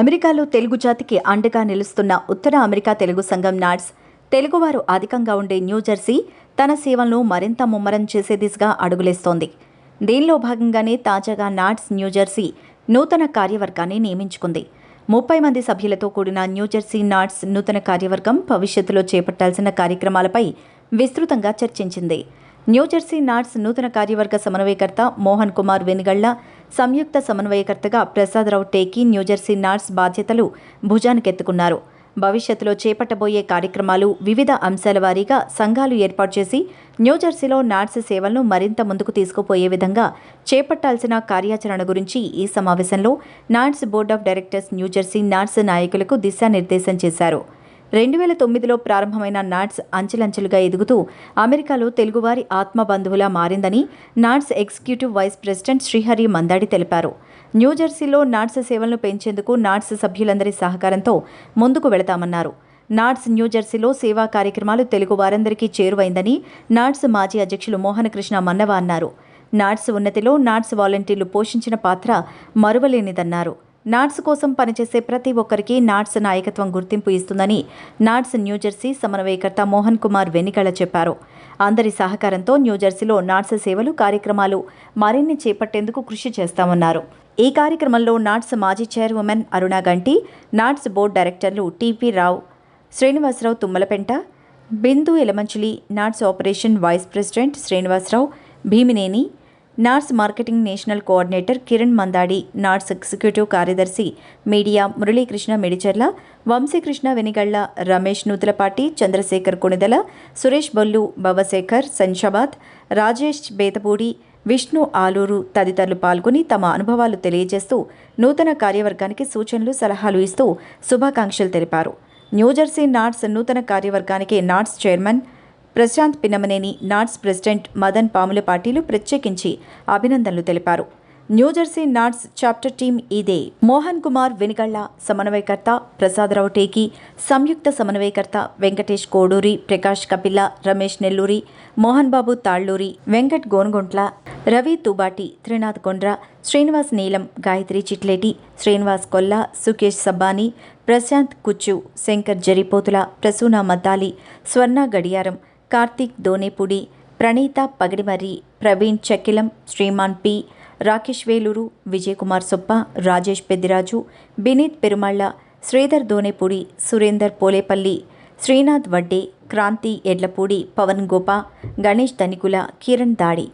అమెరికాలో తెలుగు జాతికి అండగా నిలుస్తున్న ఉత్తర అమెరికా తెలుగు సంఘం నాట్స్ తెలుగువారు అధికంగా ఉండే న్యూజెర్సీ తన సేవలను మరింత ముమ్మరం చేసే దిశగా అడుగులేస్తోంది. దీనిలో భాగంగానే తాజాగా నాట్స్ న్యూజెర్సీ నూతన కార్యవర్గాన్ని నియమించుకుంది. ముప్పై మంది సభ్యులతో కూడిన న్యూజెర్సీ నాట్స్ నూతన కార్యవర్గం భవిష్యత్తులో చేపట్టాల్సిన కార్యక్రమాలపై విస్తృతంగా చర్చించింది. న్యూజెర్సీ నాట్స్ నూతన కార్యవర్గ సమన్వయకర్త మోహన్ కుమార్ వెనుగళ్ళ సంయుక్త సమన్వయకర్తగా Prasadarao Teki New Jersey NATS బాధ్యతలు భుజానికెత్తుకున్నారు. భవిష్యత్తులో చేపట్టబోయే కార్యక్రమాలు వివిధ అంశాల వారీగా సంఘాలు ఏర్పాటు చేసి న్యూజెర్సీలో నాట్స్ సేవలను మరింత ముందుకు తీసుకుపోయే విధంగా చేపట్టాల్సిన కార్యాచరణ గురించి ఈ సమావేశంలో NATS board of directors New Jersey NATS నాయకులకు దిశానిర్దేశం చేశారు. రెండు వేల తొమ్మిదిలో ప్రారంభమైన నాట్స్ అంచెలంచెలుగా ఎదుగుతూ అమెరికాలో తెలుగువారి ఆత్మబంధువులా మారిందని NATS executive vice president Srihari Mandadi తెలిపారు. న్యూజెర్సీలో నాట్స్ సేవలను పెంచేందుకు నాట్స్ సభ్యులందరి సహకారంతో ముందుకు వెళతామన్నారు. నాట్స్ న్యూజెర్సీలో సేవా కార్యక్రమాలు తెలుగు వారందరికీ చేరువైందని నాట్స్ మాజీ అధ్యక్షులు మోహనకృష్ణ మన్నవ అన్నారు. నాట్స్ ఉన్నతిలో నాట్స్ వాలంటీర్లు పోషించిన పాత్ర మరువలేనిదన్నారు. నాట్స్ కోసం పనిచేసే ప్రతి ఒక్కరికి నాట్స్ నాయకత్వం గుర్తింపు ఇస్తుందని నాట్స్ న్యూజెర్సీ సమన్వయకర్త మోహన్ కుమార్ వెనికళ చెప్పారు. అందరి సహకారంతో న్యూజెర్సీలో నాట్స్ సేవలు కార్యక్రమాలు మరిన్ని చేపట్టేందుకు కృషి చేస్తామన్నారు. ఈ కార్యక్రమంలో నాట్స్ మాజీ chairman Aruna Ganti NATS board డైరెక్టర్లు TP Rao Srinivasarao Tummalapenta Bindu Elamanchili NATS operation vice president Srinivasarao Bhimineni NATS marketing national coordinator Kiran Mandadi NATS executive కార్యదర్శి మీడియా మురళీకృష్ణ మెడిచర్ల వంశీకృష్ణ వెనిగళ్ళ రమేష్ నూతలపాటి చంద్రశేఖర్ కొణిదల సురేష్ బొల్లు భవశేఖర్ శంషాబాద్ రాజేష్ బేతపూడి విష్ణు ఆలూరు తదితరులు పాల్గొని తమ అనుభవాలు తెలియజేస్తూ నూతన కార్యవర్గానికి సూచనలు సలహాలు ఇస్తూ శుభాకాంక్షలు తెలిపారు. న్యూజెర్సీ నాట్స్ నూతన కార్యవర్గానికి NATS chairman Prashanth Pinnamaneni NATS president Madan Pamula పార్టీలు ప్రత్యేకించి అభినందనలు తెలిపారు. న్యూజెర్సీ నాట్స్ చాప్టర్ టీం ఇదే. మోహన్ కుమార్ వెనిగళ్ళ సమన్వయకర్త ప్రసాదరావు టేకి సంయుక్త సమన్వయకర్త వెంకటేష్ కోడూరి ప్రకాష్ కపిల్ల రమేష్ నెల్లూరి మోహన్ బాబు తాళ్ళూరి వెంకట్ గోనుగుంట్ల రవి తుబాటి త్రినాథ్ కొండ్ర శ్రీనివాస్ నీలం గాయత్రి చిట్లేటి శ్రీనివాస్ కొల్ల సుకేష్ సబ్బాని ప్రశాంత్ కుచ్చు శంకర్ జరిపోతుల ప్రసూన మద్దాలి స్వర్ణ గడియారం కార్తీక్ దోనేపుడి ప్రణీత పగిడిమర్రి ప్రవీణ్ చక్కిలం శ్రీమాన్ పి రాకేష్ వేలూరు విజయకుమార్ సొప్ప రాజేష్ పెద్దిరాజు బినీత్ పెరుమళ్ళ శ్రీధర్ దోనేపూడి సురేందర్ పోలేపల్లి శ్రీనాథ్ వడ్డే క్రాంతి ఎడ్లపూడి పవన్ గోప గణేష్ ధనికుల కిరణ్ దాడి.